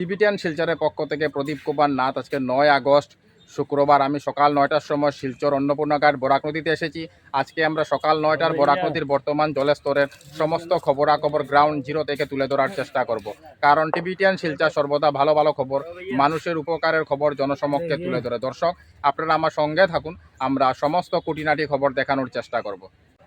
Tibetan শিলচরের পক্ষ থেকে প্রদীপ কুমার নাথ আজকে নয় আগস্ট, শুক্রবার। আমি সকাল নয়টার সময় শিলচর অন্নপূর্ণাঘাট বরাক নদীতে এসেছি। আজকে আমরা সকাল নয়টার বরাক নদীর বর্তমান জলস্তরের সমস্ত খবরাখবর গ্রাউন্ড জিরো থেকে তুলে ধরার চেষ্টা করব। কারণ টিবিটিয়ান শিলচর সর্বদা ভালো ভালো খবর, মানুষের উপকারের খবর জনসমক্ষে তুলে ধরে। দর্শক, আপনারা আমার সঙ্গে থাকুন। আমরা সমস্ত কুটিনাটি খবর দেখানোর চেষ্টা করব।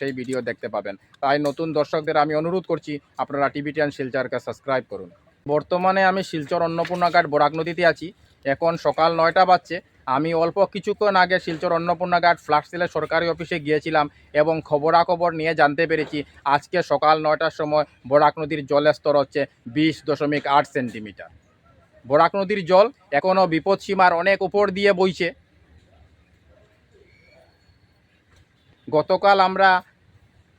সেই ভিডিও দেখতে পাবেন। তাই নতুন দর্শকদের আমি অনুরোধ করছি, আপনারা টিভি টেন শিলচরকে সাবস্ক্রাইব করুন। বর্তমানে আমি শিলচর অন্নপূর্ণাঘাট বরাক নদীতে আছি। এখন সকাল নয়টা বাজছে। আমি অল্প কিছুক্ষণ আগে শিলচর অন্নপূর্ণাঘাট ফ্লাট সেলের সরকারি অফিসে গিয়েছিলাম এবং খবরাখবর নিয়ে জানতে পেরেছি, আজকে সকাল নয়টার সময় বরাক নদীর জলের স্তর হচ্ছে বিশ দশমিক আট সেন্টিমিটার। বরাক নদীর জল এখনও বিপদসীমার অনেক উপর দিয়ে বইছে। গতকাল আমরা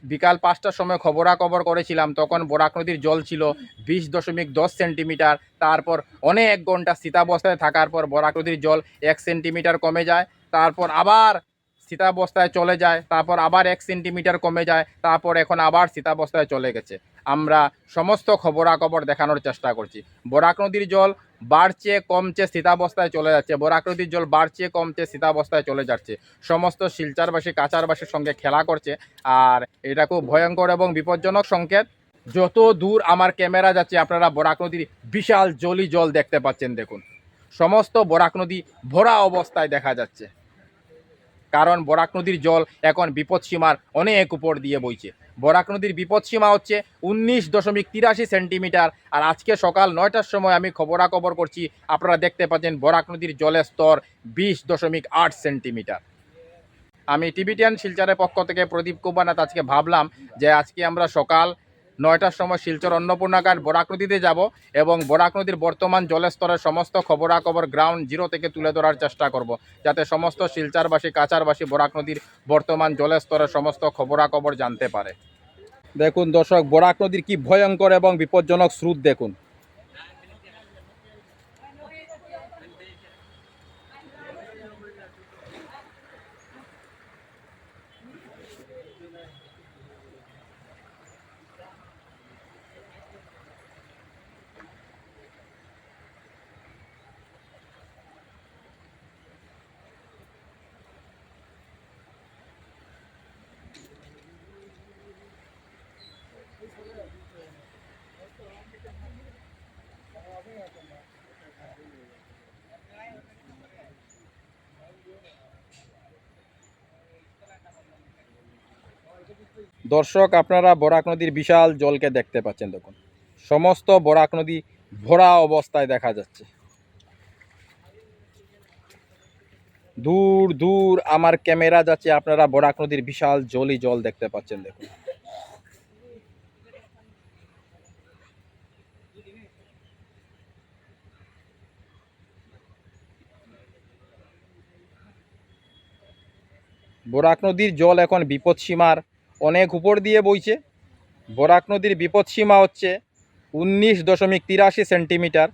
বিকাল পাঁচটার সময় খবরাখবর করেছিলাম, তখন বরাক নদীর জল ছিল বিশ দশমিক দশ সেন্টিমিটার। তারপর অনেক ঘণ্টা স্থিতাবস্থায় থাকার পর বরাক নদীর জল এক সেন্টিমিটার কমে যায়, তারপর আবার স্থিতাবস্থায় চলে যায়, তারপর আবার এক সেন্টিমিটার কমে যায়, তারপর এখন আবার স্থিতাবস্থায় চলে গেছে। আমরা সমস্ত খবরাখবর দেখানোর চেষ্টা করছি। বরাক নদীর জল বাড়ছে, কমছে, স্থিতাবস্থায় চলে যাচ্ছে। বরাক নদীর জল বাড়ছে, কমছে, স্থিতাবস্থায় চলে যাচ্ছে। সমস্ত শিলচারবাসী, কাচারবাসীর সঙ্গে খেলা করছে। আর এটা খুব ভয়ঙ্কর এবং বিপজ্জনক সংকেত। যত দূর আমার ক্যামেরা যাচ্ছে, আপনারা বরাক নদীর বিশাল জলি জল দেখতে পাচ্ছেন, দেখুন। সমস্ত বরাক নদী ভরা অবস্থায় দেখা যাচ্ছে। কারণ বরাক নদীর জল এখন বিপদসীমার অনেক উপর দিয়ে বইছে। বরাক নদীর বিপদসীমা হচ্ছে উনিশ দশমিক তিরাশি সেন্টিমিটার। আর আজকে সকাল নয়টার সময় আমি খবরাখবর করছি, আপনারা দেখতে পাচ্ছেন বরাক নদীর জলের স্তর বিশ দশমিক আট সেন্টিমিটার। আমি টিবিটিয়ান শিলচারের পক্ষ থেকে প্রদীপ কুমারনাথ আজকে ভাবলাম যে আজকে আমরা সকাল নয়টার সময় শিলচর অন্নপূর্ণাঘাট বরাক নদীতে যাব এবং বরাক নদীর বর্তমান জলস্তরের স্তরের সমস্ত খবরাখবর গ্রাউন্ড জিরো থেকে তুলে ধরার চেষ্টা করব। যাতে সমস্ত শিলচারবাসী, কাচারবাসী বরাক নদীর বর্তমান জলস্তরের স্তরের সমস্ত খবরাখবর জানতে পারে। দেখুন দর্শক, বরাক নদীর কি ভয়ঙ্কর এবং বিপজ্জনক স্রোত দেখুন। দর্শক, আপনারা বরাক নদীর বিশাল জলকে দেখতে পাচ্ছেন, দেখুন। সমস্ত বরাক নদী ভরা অবস্থায় দেখা যাচ্ছে। দূর দূর আমার ক্যামেরা যাচ্ছে, আপনারা বরাক নদীর বিশাল জলই জল দেখতে পাচ্ছেন, দেখুন। বরাক নদীর জল এখন বিপদসীমার অনেক উপর দিয়ে বইছে। বরাক নদীর বিপদসীমা হচ্ছে উনিশ দশমিক তিরাশি সেন্টিমিটার।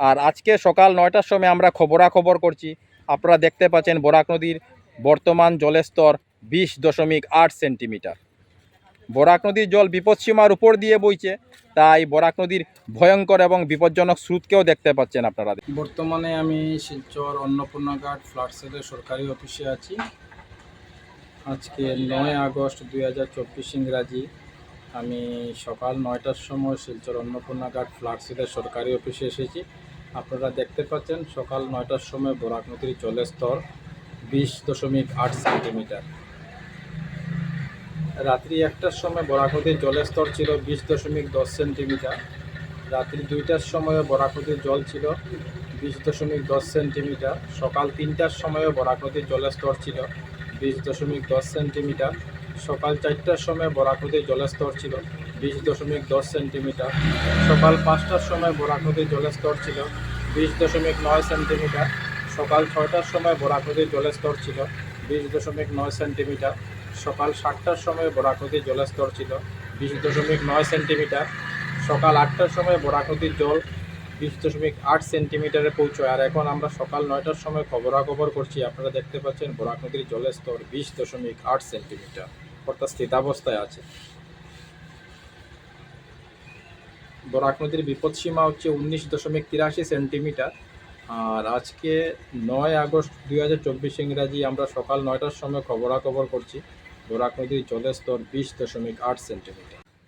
আর আজকে সকাল নয়টার সময় আমরা খবরাখবর করছি। আপনারা দেখতে পাচ্ছেন বরাক নদীর বর্তমান জলের স্তর বিশ দশমিক আট সেন্টিমিটার। বরাক নদীর জল বিপদসীমার উপর দিয়ে বইছে, তাই বরাক নদীর ভয়ঙ্কর এবং বিপজ্জনক স্রোতকেও দেখতে পাচ্ছেন আপনারা। বর্তমানে আমি শিলচর অন্নপূর্ণাঘাট ফ্লাট সেলের সরকারি অফিসে আছি। আজকে নয় আগস্ট দুই হাজার চব্বিশ ইংরাজি। আমি সকাল নয়টার সময় শিলচর অন্নপূর্ণাঘাট ফ্লাট সেলের সরকারি অফিসে এসেছি। আপনারা দেখতে পাচ্ছেন সকাল নয়টার সময় বরাক নদীর জলের স্তর বিশ দশমিক আট সেন্টিমিটার। রাত্রি একটার সময় বরাক নদীর জলের স্তর ছিল বিশ দশমিক দশ সেন্টিমিটার। রাত্রি দুইটার সময় বরাক নদীর জল ছিল বিশ দশমিক দশ সেন্টিমিটার। সকাল তিনটার সময়ও বরাক নদীর জলের স্তর ছিল বিশ দশমিক দশ সেন্টিমিটার। সকাল চারটার সময় বরাক জলস্তর ছিল বিশ দশমিক দশ সেন্টিমিটার। সকাল পাঁচটার সময় বরাক জলস্তর ছিল বিশ দশমিক নয় সেন্টিমিটার। সকাল ছয়টার সময় বরাক জলস্তর ছিল বিশ দশমিক নয় সেন্টিমিটার। সকাল সাতটার সময় বরাক জলস্তর ছিল বিশ দশমিক নয় সেন্টিমিটার। সকাল আটটার সময় বরাক নদীর জল বিশ দশমিক আট সেন্টিমিটারে পৌঁছয়। আর এখন আমরা সকাল নয়টার সময় খবরাখবর করছি। আপনারা দেখতে পাচ্ছেন বরাক নদীর জলের স্তর বিশ দশমিক আট সেন্টিমিটার। অর্থাৎ স্থিতাবস্থায় আছে। বরাক নদীর বিপদসীমা হচ্ছে উনিশ দশমিক তিরাশি সেন্টিমিটার। আর আজকে নয় আগস্ট দুই হাজার চব্বিশ ইংরাজি আমরা সকাল নয়টার সময় খবরাখবর করছি। বরাক নদীর জলের স্তর বিশ দশমিক আট centimetre.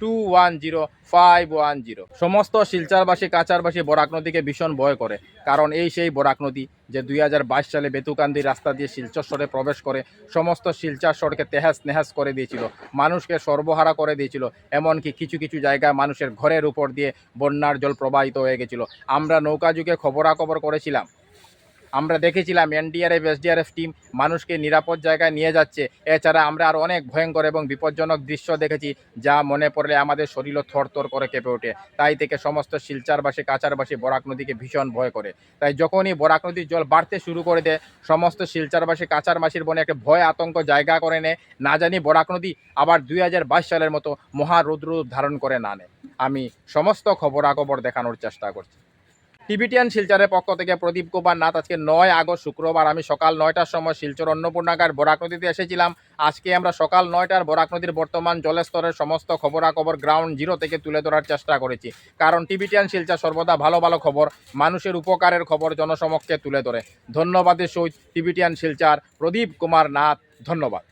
two one zero five one zero সমস্ত শিলচারবাসী কাচারবাসী বরাক নদীকে ভীষণ ভয় করে, কারণ এই সেই বরাক নদী যে দুই হাজার বাইশ সালে বেতুকান্দি রাস্তা দিয়ে শিলচর প্রবেশ করে, সমস্ত শিলচর সড়কে তেহাস নেহাস করে দিয়েছিল, মানুষকে সর্বহারা করে দিয়েছিল, এমনকি কিছু কিছু জায়গায় মানুষের ঘরের উপর দিয়ে বন্যার জল প্রবাহিত হয়ে গেছিল। আমরা নৌকা যুগে খবরাখবর করেছিলাম আমরা দেখেছিলাম এনডিআরএফ, এসডিআরএফ টিম মানুষকে নিরাপদ জায়গায় নিয়ে যাচ্ছে। এছাড়া আমরা আর অনেক ভয়ঙ্কর এবং বিপজ্জনক দৃশ্য দেখেছি, যা মনে পড়লে আমাদের শরীরও থরথর করে কেঁপে ওঠে। তাই থেকে সমস্ত শিলচারবাসী, কাচারবাসী বরাক নদীকে ভীষণ ভয় করে। তাই যখনই বরাক নদীর জল বাড়তে শুরু করে দেয়, সমস্ত শিলচারবাসী, কাচারবাসীর মনে একটা ভয় আতঙ্ক জায়গা করে নেয়। না জানি বরাক নদী আবার দুই হাজার বাইশ সালের মতো রূপ ধারণ করে না নেয়। আমি সমস্ত খবরাখবর দেখানোর চেষ্টা করছি। টিবিটিয়ান শিলচরের পক্ষ থেকে প্রদীপ কুমার নাথ আজকে নয় আগস্ট শুক্রবার। আমি সকাল নয়টার সময় শিলচর অন্নপূর্ণাগার বরাক নদীতে এসেছিলাম। আজকে আমরা সকাল নয়টার বরাক নদীর বর্তমান জলস্তরের সমস্ত খবরাখবর গ্রাউন্ড জিরো থেকে তুলে ধরার চেষ্টা করেছি। কারণ টিবিটিয়ান শিলচর সর্বদা ভালো ভালো খবর, মানুষের উপকারের খবর জনসমক্ষে তুলে ধরে। ধন্যবাদের সহিত টিবিটিয়ান শিলচার প্রদীপ কুমার নাথ, ধন্যবাদ।